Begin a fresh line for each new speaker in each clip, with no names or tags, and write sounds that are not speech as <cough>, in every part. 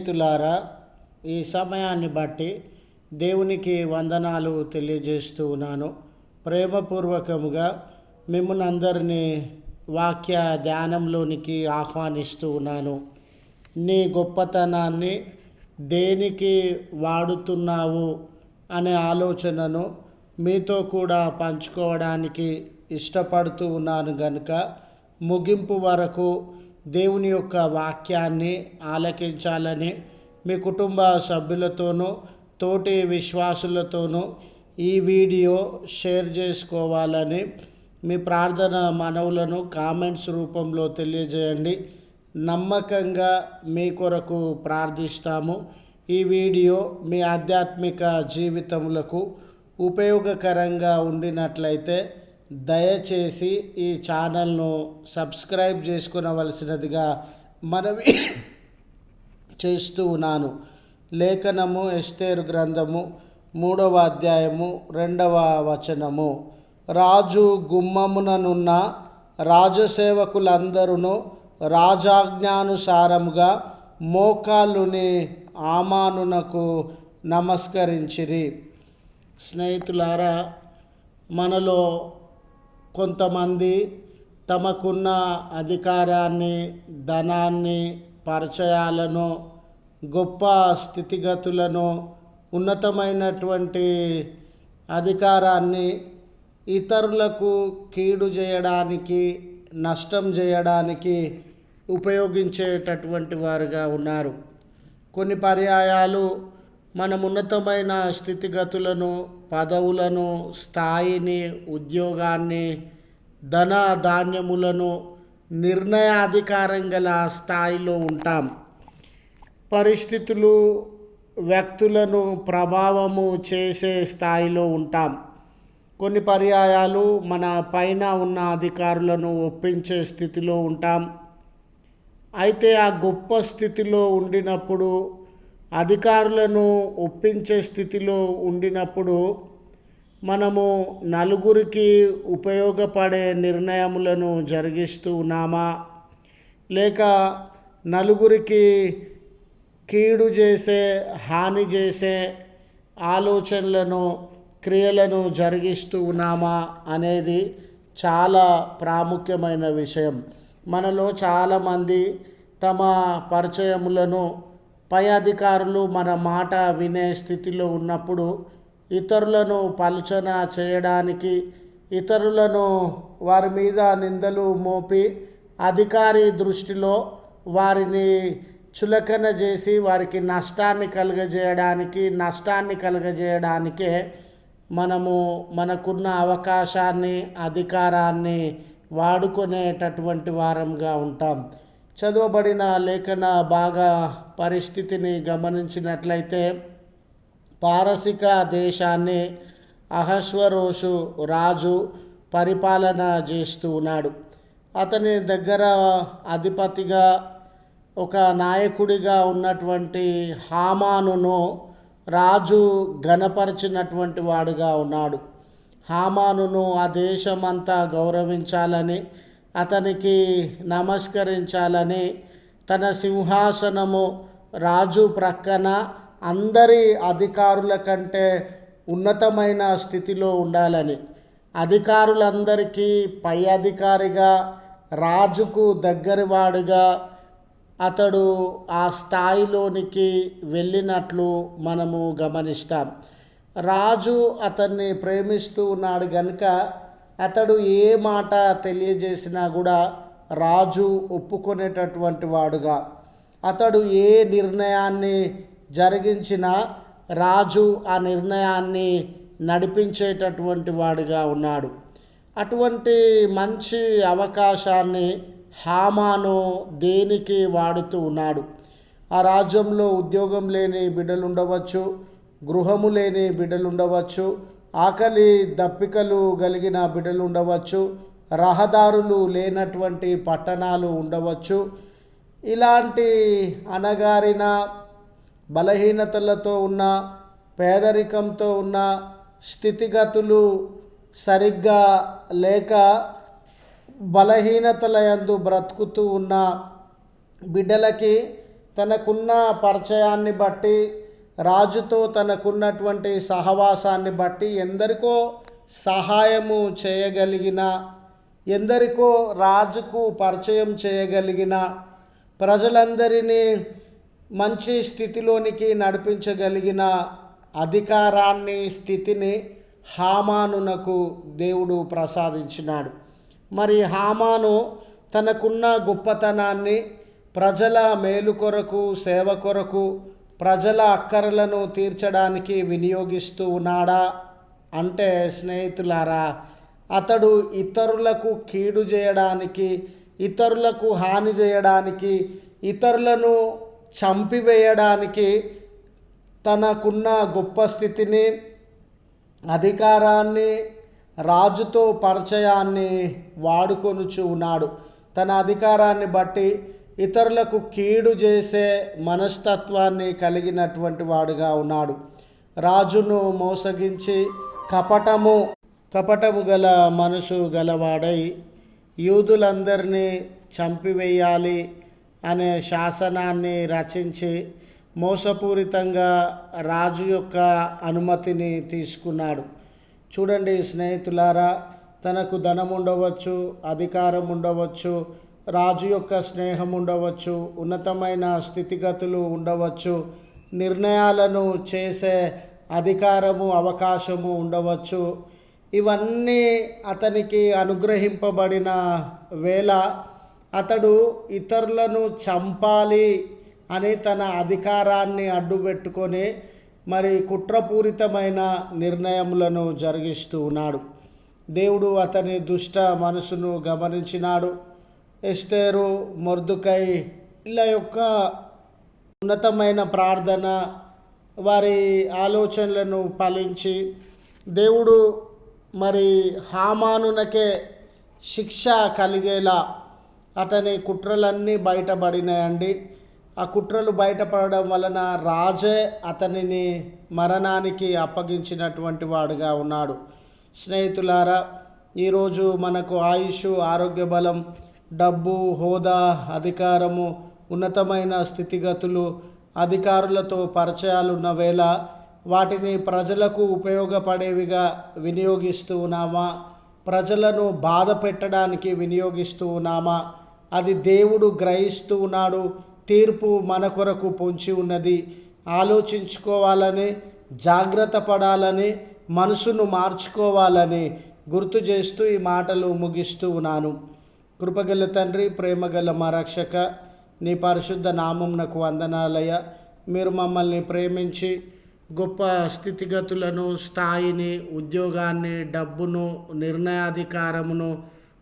స్నేహితులారా ఈ సమయాన్ని బట్టి దేవునికి వందనాలు తెలియజేస్తూ ఉన్నాను. ప్రేమపూర్వకముగా మిమ్మల్ని అందరినీ వాక్య ధ్యానంలోనికి ఆహ్వానిస్తూ ఉన్నాను. నీ గొప్పతనాన్ని దేనికి వాడుతున్నావు అనే ఆలోచనను మీతో కూడా పంచుకోవడానికి ఇష్టపడుతూ ఉన్నాను గనుక ముగింపు వరకు దేవుని యొక్క వాక్యాన్ని ఆలకించాలని మీ కుటుంబ సభ్యులతోనూ తోటి విశ్వాసులతోనూ ఈ వీడియో షేర్ చేసుకోవాలని మీ ప్రార్థన మనవులను కామెంట్స్ రూపంలో తెలియజేయండి. నమ్మకంగా మీ కొరకు ప్రార్థిస్తాము. ఈ వీడియో మీ ఆధ్యాత్మిక జీవితములకు ఉపయోగకరంగా ఉండినట్లయితే దయచేసి ఈ ఛానల్ను సబ్స్క్రైబ్ చేసుకునవలసినదిగా మనవి <coughs> చేస్తూ ఉన్నాను. లేఖనము ఎస్తేరు గ్రంథము మూడవ అధ్యాయము రెండవ వచనము. రాజు గుమ్మముననున్న రాజసేవకులందరూ రాజాజ్ఞానుసారముగా మోకాళ్ళుని ఆమానునకు నమస్కరించిరి. స్నేహితులారా మనలో కొంతమంది తమకున్న అధికారాన్ని ధనాన్ని పరిచయాలను గొప్ప స్థితిగతులను ఉన్నతమైనటువంటి అధికారాన్ని ఇతరులకు కీడు చేయడానికి నష్టం చేయడానికి ఉపయోగించేటటువంటి వారుగా ఉన్నారు. కొన్ని పర్యాయాలు మనం ఉన్నతమైన స్థితిగతులను పదవులను స్థాయిని ఉద్యోగాన్ని ధన ధాన్యములను నిర్ణయాధికారం గల స్థాయిలో ఉంటాం. పరిస్థితులు వ్యక్తులను ప్రభావము చేసే స్థాయిలో ఉంటాం. కొన్ని పర్యాయాలు మన పైన ఉన్న అధికారులను ఒప్పించే స్థితిలో ఉంటాం. అయితే ఆ గొప్ప స్థితిలో ఉండినప్పుడు అధికారులను ఒప్పించే స్థితిలో ఉండినప్పుడు మనము నలుగురికి ఉపయోగపడే నిర్ణయములను జరిగిస్తూ ఉన్నామా? లేక నలుగురికి కీడు చేసే హాని చేసే ఆలోచనలను క్రియలను జరిగిస్తూ ఉన్నామా అనేది చాలా ప్రాముఖ్యమైన విషయం. మనలో చాలామంది తమ పరిచయములను పై అధికారులు మన మాట వినే స్థితిలో ఉన్నప్పుడు ఇతరులను పలుచన చేయడానికి ఇతరులను వారి మీద నిందలు మోపి అధికారి దృష్టిలో వారిని చులకన చేసి వారికి నష్టాన్ని కలుగజేయడానికి నష్టాన్ని కలుగజేయడానికే మనము మనకున్న అవకాశాన్ని అధికారాన్ని వాడుకునేటటువంటి వారంగా ఉంటాం. చదవబడిన లేఖన బాగా పరిస్థితిని గమనించినట్లయితే పారసిక దేశాన్ని అహస్వరోషు రాజు పరిపాలన చేస్తూ ఉన్నాడు. అతని దగ్గర అధిపతిగా ఒక నాయకుడిగా ఉన్నటువంటి హామానును రాజు ఘనపరిచినటువంటి వాడుగా ఉన్నాడు. హామానును ఆ దేశమంతా గౌరవించాలని అతనికి నమస్కరించాలని తన సింహాసనము రాజు ప్రక్కన అందరి అధికారుల కంటే ఉన్నతమైన స్థితిలో ఉండాలని. అధికారులందరికీ పై అధికారిగా రాజుకు దగ్గరవాడుగా అతడు ఆ స్థాయిలోనికి వెళ్ళినట్లు మనము గమనిస్తాం. రాజు అతన్ని ప్రేమిస్తూ ఉన్నాడు గనుక అతడు ఏ మాట తెలియజేసినా కూడా రాజు ఒప్పుకునేటటువంటి వాడుగా. అతడు ఏ నిర్ణయాన్ని జరిగించినా రాజు ఆ నిర్ణయాన్ని నడిపించేటటువంటి వాడిగా ఉన్నాడు. అటువంటి మంచి అవకాశాన్ని హామాను దేనికి వాడుతూ ఉన్నాడు? ఆ రాజ్యంలో ఉద్యోగం లేని బిడ్డలు ఉండవచ్చు గృహము లేని బిడ్డలు ఉండవచ్చు ఆకలి దప్పికలు కలిగిన బిడ్డలు ఉండవచ్చు రహదారులు లేనటువంటి పట్టణాలు ఉండవచ్చు. ఇలాంటి అనగారిన బలహీనతలతో ఉన్న పేదరికంతో ఉన్న స్థితిగతులు సరిగ్గా లేక బలహీనతలయందు బ్రతుకుతూ ఉన్న బిడ్డలకి తనకున్న పరిచయాన్ని బట్టి రాజుతో తనకున్నటువంటి సహవాసాన్ని బట్టి ఎందరికో సహాయము చేయగలిగిన ఎందరికో రాజుకు పరిచయం చేయగలిగిన ప్రజలందరినీ మంచి స్థితిలోనికి నడిపించగలిగిన అధికారాన్ని స్థితిని హామానునకు దేవుడు ప్రసాదించినాడు. మరి హామాను తనకున్న గొప్పతనాన్ని ప్రజల మేలు కొరకు సేవ కొరకు ప్రజల అక్కరలను తీర్చడానికి వినియోగిస్తూ ఉన్నాడా? అంటే స్నేహితులారా అతడు ఇతరులకు కీడు చేయడానికి ఇతరులకు హాని చేయడానికి ఇతరులను చంపివేయడానికి తనకున్న గొప్ప స్థితిని అధికారాన్ని రాజుతో పరిచయాన్ని వాడుకొనుచు ఉన్నాడు. తన అధికారాన్ని బట్టి ఇతరులకు కీడు చేసే మనస్తత్వాన్ని కలిగినటువంటి వాడుగా ఉన్నాడు. రాజును మోసగించి కపటము కపటము గల మనసు గలవాడై యూదులందరినీ చంపివేయాలి అనే శాసనాన్ని రచించి మోసపూరితంగా రాజు యొక్క అనుమతిని తీసుకున్నాడు. చూడండి స్నేహితులారా తనకు ధనం ఉండవచ్చు అధికారం ఉండవచ్చు రాజు యొక్క స్నేహం ఉండవచ్చు ఉన్నతమైన స్థితిగతులు ఉండవచ్చు నిర్ణయాలను చేసే అధికారము అవకాశము ఉండవచ్చు. ఇవన్నీ అతనికి అనుగ్రహింపబడిన వేళ అతడు ఇతరులను చంపాలి అని తన అధికారాన్ని అడ్డుపెట్టుకొని మరి కుట్రపూరితమైన నిర్ణయములను జరిగిస్తూ ఉన్నాడు. దేవుడు అతని దుష్ట మనసును గమనించినాడు. ఎస్టేరు మొర్దుకై ఇలా యొక్క ఉన్నతమైన ప్రార్థన వారి ఆలోచనలను పాలించి దేవుడు మరి హామానునకే శిక్ష కలిగేలా అతని కుట్రలన్నీ బయటపడినాయండి. ఆ కుట్రలు బయటపడడం వలన రాజే అతనిని మరణానికి అప్పగించినటువంటి వాడుగా ఉన్నాడు. స్నేహితులారా ఈరోజు మనకు ఆయుష్ ఆరోగ్య బలం డబ్బు హోదా అధికారము ఉన్నతమైన స్థితిగతులు అధికారులతో పరిచయాలున్న వేళ వాటిని ప్రజలకు ఉపయోగపడేవిగా వినియోగిస్తూ ఉన్నామా? ప్రజలను బాధ పెట్టడానికి వినియోగిస్తూ ఉన్నామా? అది దేవుడు గ్రహిస్తూ ఉన్నాడు తీర్పు మన కొరకు పొంచి ఉన్నది. ఆలోచించుకోవాలని జాగ్రత్త పడాలని మనసును మార్చుకోవాలని గుర్తు చేస్తూ ఈ మాటలు ముగిస్తూ ఉన్నాను. కృపగల తండ్రి ప్రేమగల మా రక్షక నీ పరిశుద్ధ నామంనకు వందనాలయ మీరు మమ్మల్ని ప్రేమించి గొప్ప స్థితిగతులను స్థాయిని ఉద్యోగాన్ని డబ్బును నిర్ణయాధికారమును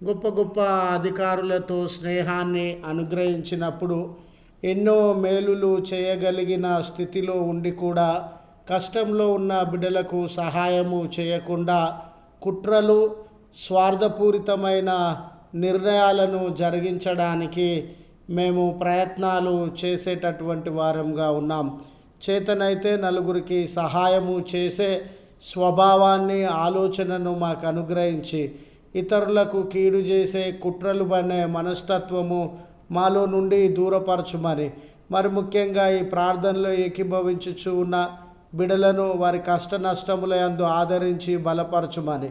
గొప్ప గొప్ప అధికారులతో స్నేహాన్ని అనుగ్రహించినప్పుడు ఎన్నో మేలులు చేయగలిగిన స్థితిలో ఉండి కూడా కష్టంలో ఉన్న బిడ్డలకు సహాయము చేయకుండా కుట్రలు స్వార్థపూరితమైన నిర్ణయాలను జరిగించడానికి మేము ప్రయత్నాలు చేసేటటువంటి వారంగా ఉన్నాం. చేతనైతే నలుగురికి సహాయము చేసే స్వభావాన్ని ఆలోచనను మాకు అనుగ్రహించి ఇతరులకు కీడు చేసే కుట్రలు పనే మనస్తత్వము మాలో నుండి దూరపరచుమని మరి. ముఖ్యంగా ఈ ప్రార్థనలో ఏకీభవించుచు ఉన్న బిడలను వారి కష్ట నష్టముల యందు ఆదరించి బలపరచుమని